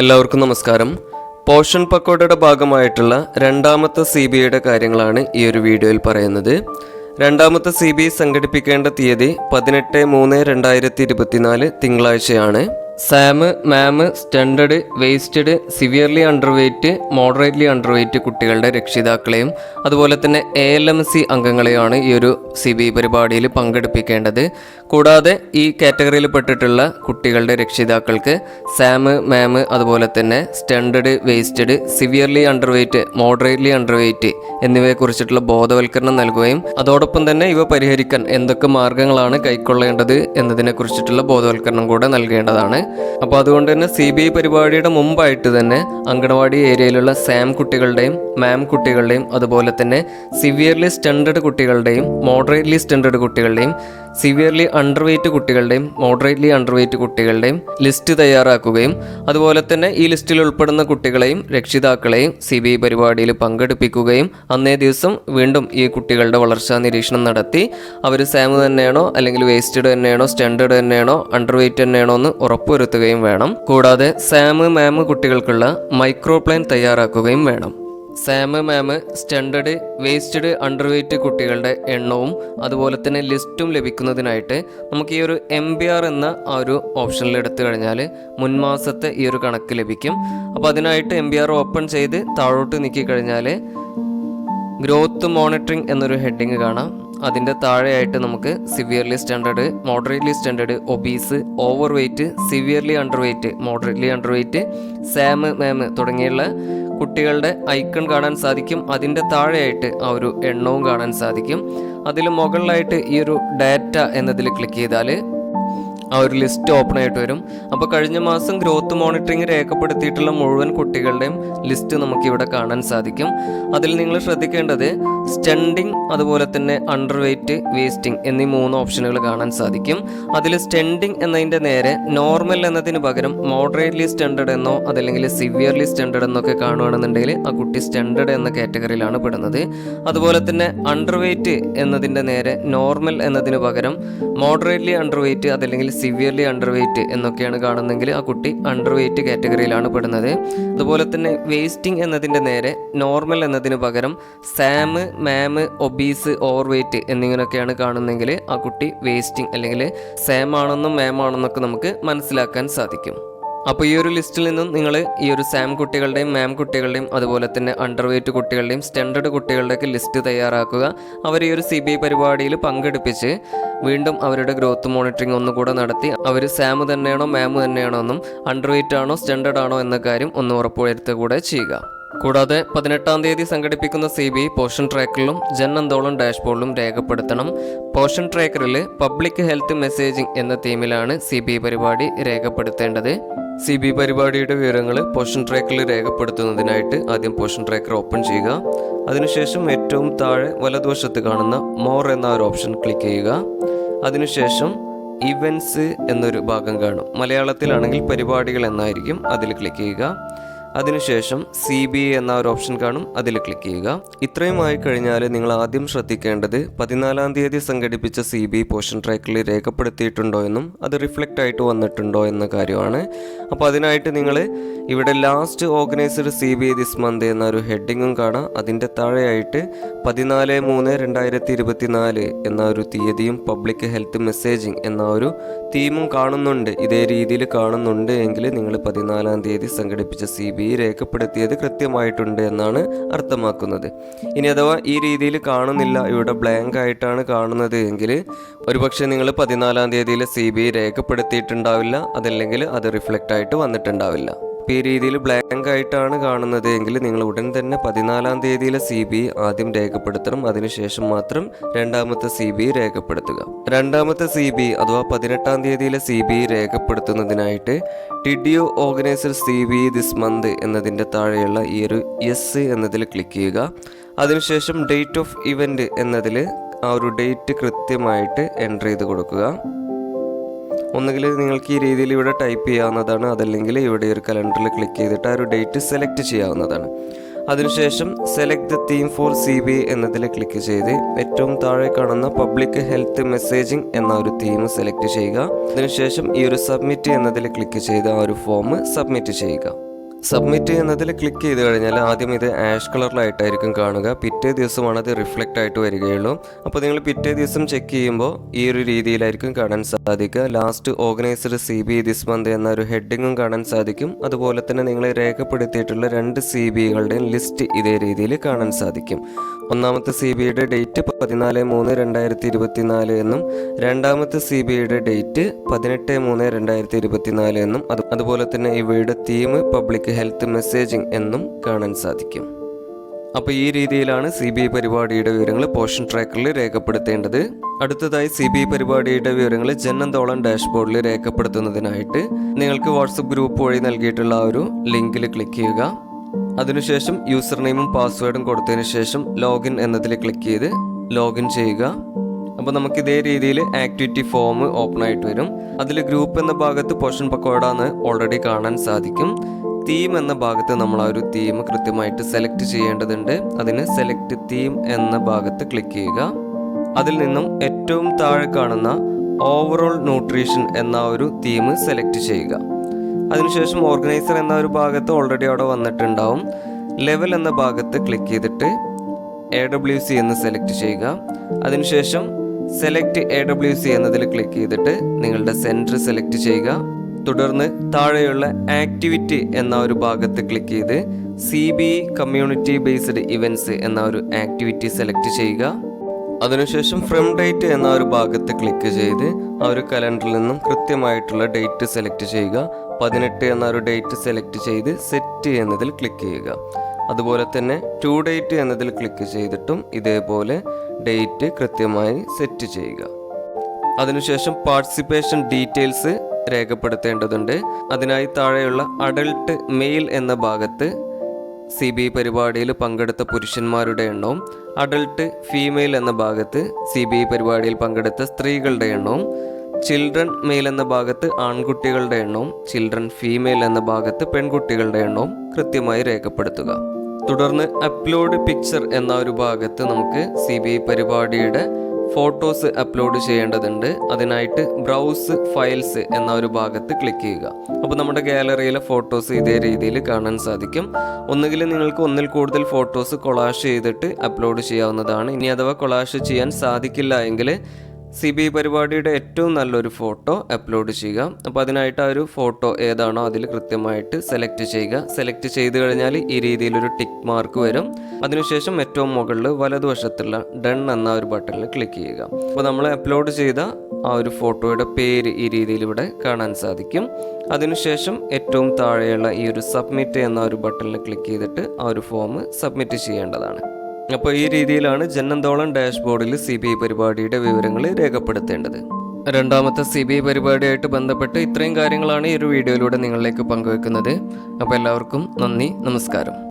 എല്ലാവർക്കും നമസ്കാരം. പോഷൻ പക്കോടയുടെ ഭാഗമായിട്ടുള്ള രണ്ടാമത്തെ സി ബി ഐയുടെ കാര്യങ്ങളാണ് ഈ ഒരു വീഡിയോയിൽ പറയുന്നത്. രണ്ടാമത്തെ സി ബി ഐ സംഘടിപ്പിക്കേണ്ട തീയതി പതിനെട്ട് മൂന്ന് രണ്ടായിരത്തി ഇരുപത്തിനാല് തിങ്കളാഴ്ചയാണ്. SAM MAM stunted wasted severely under weight moderately under weight കുട്ടികളുടെ രക്ഷിതാക്കളെയും അതുപോലെ തന്നെ എ എൽ എം സി അംഗങ്ങളെയാണ് ഈ ഒരു സി ബി പരിപാടിയിൽ പങ്കെടുപ്പിക്കേണ്ടത്. കൂടാതെ ഈ കാറ്റഗറിയിൽ പെട്ടിട്ടുള്ള കുട്ടികളുടെ രക്ഷിതാക്കൾക്ക് സാമ് മാമ് അതുപോലെ തന്നെ stunted wasted severely under weight moderately under weight എന്നിവയെക്കുറിച്ചിട്ടുള്ള ബോധവൽക്കരണം നൽകുകയും അതോടൊപ്പം തന്നെ ഇവ പരിഹരിക്കാൻ എന്തൊക്കെ മാർഗങ്ങളാണ് കൈക്കൊള്ളേണ്ടത് എന്നതിനെ കുറിച്ചിട്ടുള്ള ബോധവൽക്കരണം കൂടെ നൽകേണ്ടതാണ്. അപ്പോൾ അതുകൊണ്ട് തന്നെ സി ബി ഐ പരിപാടിയുടെ മുമ്പായിട്ട് തന്നെ അങ്കണവാടി ഏരിയയിലുള്ള സാം കുട്ടികളുടെയും മാം കുട്ടികളുടെയും അതുപോലെ തന്നെ സിവിയർലി സ്റ്റണ്ടഡ് കുട്ടികളുടെയും മോഡറേറ്റ്ലി സ്റ്റാൻഡേർഡ് കുട്ടികളുടെയും സിവിയർലി അണ്ടർ വെയ്റ്റ് കുട്ടികളുടെയും മോഡറേറ്റ്ലി അണ്ടർ വെയ്റ്റ് കുട്ടികളുടെയും ലിസ്റ്റ് തയ്യാറാക്കുകയും അതുപോലെ തന്നെ ഈ ലിസ്റ്റിൽ ഉൾപ്പെടുന്ന കുട്ടികളെയും രക്ഷിതാക്കളെയും സി ബി ഐ പരിപാടിയിൽ പങ്കെടുപ്പിക്കുകയും അന്നേ ദിവസം വീണ്ടും ഈ കുട്ടികളുടെ വളർച്ചാ നിരീക്ഷണം നടത്തി. അവർ സാമ് തന്നെയാണോ അല്ലെങ്കിൽ വേസ്റ്റഡ് തന്നെയാണോ സ്റ്റാൻഡേർഡ് തന്നെയാണോ അണ്ടർ വെയ്റ്റ് തന്നെയാണോ എന്ന് ഉറപ്പുവരുത്തുകയും വേണം. കൂടാതെ സാമ് മാമ് കുട്ടികൾക്കുള്ള മൈക്രോ പ്ലാൻ തയ്യാറാക്കുകയും വേണം. SAM MAM standard wasted under weight കുട്ടികളുടെ എണ്ണവും അതുപോലെ തന്നെ ലിസ്റ്റും ലഭിക്കുന്നതിനായിട്ട് നമുക്ക് ഈ ഒരു എം ബി ആർ എന്ന ആ ഒരു ഓപ്ഷനിൽ എടുത്തു കഴിഞ്ഞാൽ മുൻമാസത്തെ ഈ ഒരു കണക്ക് ലഭിക്കും. അപ്പോൾ അതിനായിട്ട് എം ബി ആർ ഓപ്പൺ ചെയ്ത് താഴോട്ട് നീക്കി കഴിഞ്ഞാൽ ഗ്രോത്ത് മോണിറ്ററിംഗ് എന്നൊരു ഹെഡിങ് കാണാം. അതിന്റെ താഴെയായിട്ട് നമുക്ക് severely standard moderately standard obese over weight severely under weight moderately under weight SAM MAM തുടങ്ങിയുള്ള കുട്ടികളുടെ ഐക്കൺ കാണാൻ സാധിക്കും. അതിന്റെ താഴെയായിട്ട് ആ ഒരു എണ്ണവും കാണാൻ സാധിക്കും. അതിൽ മുകളിലായിട്ട് ഈ ഒരു ഡാറ്റ എന്നതിൽ ക്ലിക്ക് ചെയ്താൽ ആ ഒരു ലിസ്റ്റ് ഓപ്പൺ ആയിട്ട് വരും. അപ്പോൾ കഴിഞ്ഞ മാസം ഗ്രോത്ത് മോണിറ്ററിംഗ് രേഖപ്പെടുത്തിയിട്ടുള്ള മുഴുവൻ കുട്ടികളുടെയും ലിസ്റ്റ് നമുക്ക് ഇവിടെ കാണാൻ സാധിക്കും. അതിൽ നിങ്ങൾ ശ്രദ്ധിക്കേണ്ടത് സ്റ്റെൻഡിങ് അതുപോലെ തന്നെ അണ്ടർ വെയ്റ്റ് വേസ്റ്റിംഗ് എന്നീ മൂന്ന് ഓപ്ഷനുകൾ കാണാൻ സാധിക്കും. അതിൽ സ്റ്റെൻഡിങ് എന്നതിന്റെ നേരെ നോർമൽ എന്നതിന് പകരം മോഡറേറ്റ്ലി സ്റ്റെൻഡേർഡ് എന്നോ അതല്ലെങ്കിൽ സിവിയർലി സ്റ്റെൻഡേർഡ് എന്നൊക്കെ കാണുകയാണെന്നുണ്ടെങ്കിൽ ആ കുട്ടി സ്റ്റെൻഡേർഡ് എന്ന കാറ്റഗറിയിലാണ് പെടുന്നത്. അതുപോലെ തന്നെ അണ്ടർ വെയ്റ്റ് എന്നതിന്റെ നേരെ നോർമൽ എന്നതിന് പകരം മോഡറേറ്റ്ലി അണ്ടർ വെയ്റ്റ് അതല്ലെങ്കിൽ സിവിയർലി അണ്ടർ വെയ്റ്റ് എന്നൊക്കെയാണ് കാണുന്നതെങ്കിൽ ആ കുട്ടി അണ്ടർ വെയ്റ്റ് കാറ്റഗറിയിലാണ് പെടുന്നത്. അതുപോലെ തന്നെ വേസ്റ്റിംഗ് എന്നതിന്റെ നേരെ നോർമൽ എന്നതിന് പകരം SAM MAM obese over weight എന്നിങ്ങനെയൊക്കെയാണ് കാണുന്നതെങ്കിൽ ആ കുട്ടി വേസ്റ്റിംഗ് അല്ലെങ്കിൽ സാം ആണെന്നും മാം ആണെന്നൊക്കെ നമുക്ക് മനസ്സിലാക്കാൻ സാധിക്കും. അപ്പോൾ ഈ ഒരു ലിസ്റ്റിൽ നിന്നും നിങ്ങൾ ഈ ഒരു സാം കുട്ടികളുടെയും മാം കുട്ടികളുടെയും അതുപോലെ തന്നെ അണ്ടർ വെയ്റ്റ് കുട്ടികളുടെയും സ്റ്റാൻഡേർഡ് കുട്ടികളുടെയൊക്കെ ലിസ്റ്റ് തയ്യാറാക്കുക. അവർ ഈ ഒരു സി ബി ഐ പരിപാടിയിൽ പങ്കെടുപ്പിച്ച് വീണ്ടും അവരുടെ ഗ്രോത്ത് മോണിറ്ററിംഗ് ഒന്നുകൂടെ നടത്തി. അവർ സാം തന്നെയാണോ മാം തന്നെയാണോ എന്നും അണ്ടർ വെയ്റ്റ് ആണോ സ്റ്റാൻഡേർഡ് ആണോ എന്ന കാര്യം ഒന്ന് ഉറപ്പുവരുത്തുക കൂടെ ചെയ്യുക. കൂടാതെ പതിനെട്ടാം തീയതി സംഘടിപ്പിക്കുന്ന സി ബി പോഷൻ ട്രാക്കറിലും ജൻ ഡാഷ്ബോർഡിലും രേഖപ്പെടുത്തണം. പോഷൻ ട്രാക്കറിൽ പബ്ലിക് ഹെൽത്ത് മെസ്സേജിംഗ് എന്ന തീമിലാണ് സി പരിപാടി രേഖപ്പെടുത്തേണ്ടത്. സി ബി പരിപാടിയുടെ വിവരങ്ങൾ പോഷൻ ട്രാക്കിൽ രേഖപ്പെടുത്തുന്നതിനായിട്ട് ആദ്യം പോഷൻ ട്രാക്കർ ഓപ്പൺ ചെയ്യുക. അതിനുശേഷം ഏറ്റവും താഴെ വലതുവശത്ത് കാണുന്ന മോർ എന്ന ഒരു ഓപ്ഷൻ ക്ലിക്ക് ചെയ്യുക. അതിനുശേഷം ഇവൻസ് എന്നൊരു ഭാഗം കാണും. മലയാളത്തിലാണെങ്കിൽ പരിപാടികൾ എന്നായിരിക്കും അതിൽ ക്ലിക്ക് ചെയ്യുക. അതിനുശേഷം സി ബി എന്ന ഒരു ഓപ്ഷൻ കാണും. അതിൽ ക്ലിക്ക് ചെയ്യുക. ഇത്രയുമായി കഴിഞ്ഞാൽ നിങ്ങൾ ആദ്യം ശ്രദ്ധിക്കേണ്ടത് പതിനാലാം തീയതി സംഘടിപ്പിച്ച സി ബി പോഷൻ ട്രാക്കിൽ രേഖപ്പെടുത്തിയിട്ടുണ്ടോ എന്നും അത് റിഫ്ലക്റ്റ് ആയിട്ട് വന്നിട്ടുണ്ടോ എന്ന കാര്യമാണ്. അപ്പോൾ അതിനായിട്ട് നിങ്ങൾ ഇവിടെ last organised C B this month എന്നൊരു ഹെഡിങ്ങും കാണാം. അതിന്റെ താഴെയായിട്ട് പതിനാല് മൂന്ന് രണ്ടായിരത്തി ഇരുപത്തിനാല് എന്ന ഒരു തീയതിയും പബ്ലിക് ഹെൽത്ത് മെസ്സേജിംഗ് എന്ന ഒരു തീമും കാണുന്നുണ്ട്. ഇതേ രീതിയിൽ കാണുന്നുണ്ട് എങ്കിൽ നിങ്ങൾ പതിനാലാം തീയതി സംഘടിപ്പിച്ച സി ബി രേഖപ്പെടുത്തിയത് കൃത്യമായിട്ടുണ്ട് എന്നാണ് അർത്ഥമാക്കുന്നത്. ഇനി അഥവാ ഈ രീതിയിൽ കാണുന്നില്ല ഇവിടെ ബ്ലാങ്ക് ആയിട്ടാണ് കാണുന്നത് എങ്കിൽ ഒരുപക്ഷെ നിങ്ങൾ പതിനാലാം തീയതിയിൽ സി ബി രേഖപ്പെടുത്തിയിട്ടുണ്ടാവില്ല അതല്ലെങ്കിൽ അത് റിഫ്ലക്റ്റ് ആയിട്ട് വന്നിട്ടുണ്ടാവില്ല. ഈ രീതിയിൽ ബ്ലാങ്ക് ആയിട്ടാണ് കാണുന്നത് എങ്കിൽ നിങ്ങൾ ഉടൻ തന്നെ പതിനാലാം തീയതിയിലെ സി ബി ആദ്യം രേഖപ്പെടുത്തണം. അതിനുശേഷം മാത്രം രണ്ടാമത്തെ സി ബി രേഖപ്പെടുത്തുക. രണ്ടാമത്തെ സി ബി അഥവാ പതിനെട്ടാം തീയതിയിലെ സി ബി രേഖപ്പെടുത്തുന്നതിനായിട്ട് ടിഡിയോ organiser C B this month എന്നതിന്റെ താഴെയുള്ള ഈ ഒരു എസ് എന്നതിൽ ക്ലിക്ക് ചെയ്യുക. അതിനുശേഷം ഡേറ്റ് ഓഫ് ഇവന്റ് എന്നതിൽ ആ ഒരു ഡേറ്റ് കൃത്യമായിട്ട് എന്റർ ചെയ്ത് കൊടുക്കുക. ഒന്നുകിൽ നിങ്ങൾക്ക് ഈ രീതിയിൽ ഇവിടെ ടൈപ്പ് ചെയ്യാവുന്നതാണ് അതല്ലെങ്കിൽ ഇവിടെ ഒരു കലണ്ടറിൽ ക്ലിക്ക് ചെയ്തിട്ട് ആ ഒരു ഡേറ്റ് സെലക്ട് ചെയ്യാവുന്നതാണ്. അതിനുശേഷം select the theme for C B എന്നതിൽ ക്ലിക്ക് ചെയ്ത് ഏറ്റവും താഴെ കാണുന്ന പബ്ലിക് ഹെൽത്ത് മെസ്സേജിംഗ് എന്ന ഒരു തീം സെലക്ട് ചെയ്യുക. അതിനുശേഷം ഈ ഒരു സബ്മിറ്റ് എന്നതിൽ ക്ലിക്ക് ചെയ്ത് ആ ഒരു ഫോം സബ്മിറ്റ് ചെയ്യുക. സബ്മിറ്റ് ചെയ്യുന്നതിൽ ക്ലിക്ക് ചെയ്ത് കഴിഞ്ഞാൽ ആദ്യം ഇത് ആഷ് കളറിലായിട്ടായിരിക്കും കാണുക. പിറ്റേ ദിവസമാണ് അത് റിഫ്ലക്റ്റ് ആയിട്ട് വരികയുള്ളൂ. അപ്പോൾ നിങ്ങൾ പിറ്റേ ദിവസം ചെക്ക് ചെയ്യുമ്പോൾ ഈ ഒരു രീതിയിലായിരിക്കും കാണാൻ സാധിക്കുക. Last organised C B this month എന്നൊരു ഹെഡിങ്ങും കാണാൻ സാധിക്കും. അതുപോലെ തന്നെ നിങ്ങൾ രേഖപ്പെടുത്തിയിട്ടുള്ള രണ്ട് സി ബികളുടെയും ലിസ്റ്റ് ഇതേ രീതിയിൽ കാണാൻ സാധിക്കും. ഒന്നാമത്തെ സി ബിയുടെ ഡേറ്റ് പതിനാല് മൂന്ന് രണ്ടായിരത്തി ഇരുപത്തിനാല് എന്നും രണ്ടാമത്തെ സി ബിയുടെ ഡേറ്റ് പതിനെട്ട് മൂന്ന് രണ്ടായിരത്തി ഇരുപത്തിനാല് എന്നും അതുപോലെ തന്നെ ഇവയുടെ തീം പബ്ലിക് ഹെൽത്ത് മെസ്സേജിംഗ് എന്നും കാണാൻ സാധിക്കും. അപ്പോൾ ഈ രീതിയിലാണ് സി ബി പരിപാടിയുടെ വിവരങ്ങൾ പോഷൻ ട്രാക്കറിൽ രേഖപ്പെടുത്തേണ്ടത്. അടുത്തതായി സി ബി പരിപാടിയുടെ വിവരങ്ങൾ ജനന്തോളം ഡാഷ്ബോർഡിൽ രേഖപ്പെടുത്തുന്നതിനായിട്ട് നിങ്ങൾക്ക് വാട്സപ്പ് ഗ്രൂപ്പ് വഴി നൽകിയിട്ടുള്ള ഒരു ലിങ്കിൽ ക്ലിക്ക് ചെയ്യുക. അതിനുശേഷം യൂസർ നെയിമും പാസ്വേഡും കൊടുത്തതിന് ശേഷം ലോഗിൻ എന്നതിൽ ക്ലിക്ക് ചെയ്ത് ലോഗിൻ ചെയ്യുക. അപ്പോൾ നമുക്ക് ഇതേ രീതിയിൽ ആക്ടിവിറ്റി ഫോം ഓപ്പൺ ആയിട്ട് വരും. അതിൽ ഗ്രൂപ്പ് എന്ന ഭാഗത്ത് പോഷൻ പക്കോടാന്ന് ഓൾറെഡി കാണാൻ സാധിക്കും. തീം എന്ന ഭാഗത്ത് നമ്മൾ ആ ഒരു തീം കൃത്യമായിട്ട് സെലക്ട് ചെയ്യേണ്ടതുണ്ട്. അതിന് സെലക്ട് തീം എന്ന ഭാഗത്ത് ക്ലിക്ക് ചെയ്യുക. അതിൽ നിന്നും ഏറ്റവും താഴെ കാണുന്ന ഓവറോൾ ന്യൂട്രീഷൻ എന്ന ഒരു തീം സെലക്ട് ചെയ്യുക. അതിനുശേഷം ഓർഗനൈസർ എന്ന ഒരു ഭാഗത്ത് ഓൾറെഡി അവിടെ വന്നിട്ടുണ്ടാവും. ലെവൽ എന്ന ഭാഗത്ത് ക്ലിക്ക് ചെയ്തിട്ട് എ ഡബ്ല്യു സി എന്ന് സെലക്ട് ചെയ്യുക. അതിനുശേഷം സെലക്ട് എ ഡബ്ല്യു സി എന്നതിൽ ക്ലിക്ക് ചെയ്തിട്ട് നിങ്ങളുടെ സെന്റർ സെലക്ട് ചെയ്യുക. തുടർന്ന് താഴെയുള്ള ആക്ടിവിറ്റി എന്ന ഒരു ഭാഗത്ത് ക്ലിക്ക് ചെയ്ത് C B community based events എന്ന ഒരു ആക്ടിവിറ്റി സെലക്ട് ചെയ്യുക. അതിനുശേഷം ഫ്രം ഡേറ്റ് എന്ന ഒരു ഭാഗത്ത് ക്ലിക്ക് ചെയ്ത് ആ ഒരു കലണ്ടറിൽ നിന്നും കൃത്യമായിട്ടുള്ള ഡേറ്റ് സെലക്ട് ചെയ്യുക. പതിനെട്ട് എന്ന ഒരു ഡേറ്റ് സെലക്ട് ചെയ്ത് സെറ്റ് എന്നതിൽ ക്ലിക്ക് ചെയ്യുക. അതുപോലെ തന്നെ ടു ഡേറ്റ് എന്നതിൽ ക്ലിക്ക് ചെയ്തിട്ടും ഇതേപോലെ ഡേറ്റ് കൃത്യമായി സെറ്റ് ചെയ്യുക. അതിനുശേഷം പാർട്ടിസിപ്പേഷൻ ഡീറ്റെയിൽസ് രേഖപ്പെടുത്തേണ്ടതുണ്ട്. അതിനായി താഴെയുള്ള അഡൾട്ട് മെയിൽ എന്ന ഭാഗത്ത് സി ബി പരിപാടിയിൽ പങ്കെടുത്ത പുരുഷന്മാരുടെ എണ്ണവും അഡൾട്ട് ഫീമെയിൽ എന്ന ഭാഗത്ത് സി ബി പരിപാടിയിൽ പങ്കെടുത്ത സ്ത്രീകളുടെ എണ്ണവും ചിൽഡ്രൻ മെയിൽ എന്ന ഭാഗത്ത് ആൺകുട്ടികളുടെ എണ്ണവും ചിൽഡ്രൻ ഫീമെയിൽ എന്ന ഭാഗത്ത് പെൺകുട്ടികളുടെ എണ്ണവും കൃത്യമായി രേഖപ്പെടുത്തുക. തുടർന്ന് അപ്ലോഡ് പിക്ചർ എന്ന ഒരു ഭാഗത്ത് നമുക്ക് സി ബി പരിപാടിയുടെ ഫോട്ടോസ് അപ്ലോഡ് ചെയ്യേണ്ടതുണ്ട്. അതിനായിട്ട് ബ്രൗസ് ഫയൽസ് എന്ന ഒരു ഭാഗത്ത് ക്ലിക്ക് ചെയ്യുക. അപ്പോൾ നമ്മുടെ ഗാലറിയിലെ ഫോട്ടോസ് ഇതേ രീതിയിൽ കാണാൻ സാധിക്കും. ഒന്നുകിൽ നിങ്ങൾക്ക് ഒന്നിൽ കൂടുതൽ ഫോട്ടോസ് കൊളാഷ് ചെയ്തിട്ട് അപ്ലോഡ് ചെയ്യാവുന്നതാണ്. ഇനി അഥവാ കൊളാഷ് ചെയ്യാൻ സാധിക്കില്ല എങ്കിൽ സി ബി പരിപാടിയുടെ ഏറ്റവും നല്ലൊരു ഫോട്ടോ അപ്ലോഡ് ചെയ്യുക. അപ്പോൾ അതിനായിട്ട് ആ ഒരു ഫോട്ടോ ഏതാണോ അതിൽ കൃത്യമായിട്ട് സെലക്ട് ചെയ്യുക. സെലക്ട് ചെയ്ത് കഴിഞ്ഞാൽ ഈ രീതിയിലൊരു ടിക്ക് മാർക്ക് വരും. അതിനുശേഷം ഏറ്റവും മുകളിൽ വലതുവശത്തുള്ള ഡൺ എന്ന ഒരു ബട്ടണിൽ ക്ലിക്ക് ചെയ്യുക. അപ്പോൾ നമ്മൾ അപ്ലോഡ് ചെയ്ത ആ ഒരു ഫോട്ടോയുടെ പേര് ഈ രീതിയിൽ ഇവിടെ കാണാൻ സാധിക്കും. അതിനുശേഷം ഏറ്റവും താഴെയുള്ള ഈ ഒരു സബ്മിറ്റ് എന്ന ഒരു ബട്ടണിൽ ക്ലിക്ക് ചെയ്തിട്ട് ആ ഒരു ഫോം സബ്മിറ്റ് ചെയ്യേണ്ടതാണ്. അപ്പോൾ ഈ രീതിയിലാണ് ജന്നന്തോളം ഡാഷ്ബോർഡിൽ സി ബി ഐ പരിപാടിയുടെ വിവരങ്ങൾ രേഖപ്പെടുത്തേണ്ടത്. രണ്ടാമത്തെ സി ബി ഐ പരിപാടിയായിട്ട് ബന്ധപ്പെട്ട് ഇത്രയും കാര്യങ്ങളാണ് ഈ ഒരു വീഡിയോയിലൂടെ നിങ്ങളിലേക്ക് പങ്കുവെക്കുന്നത്. അപ്പോൾ എല്ലാവർക്കും നന്ദി നമസ്കാരം.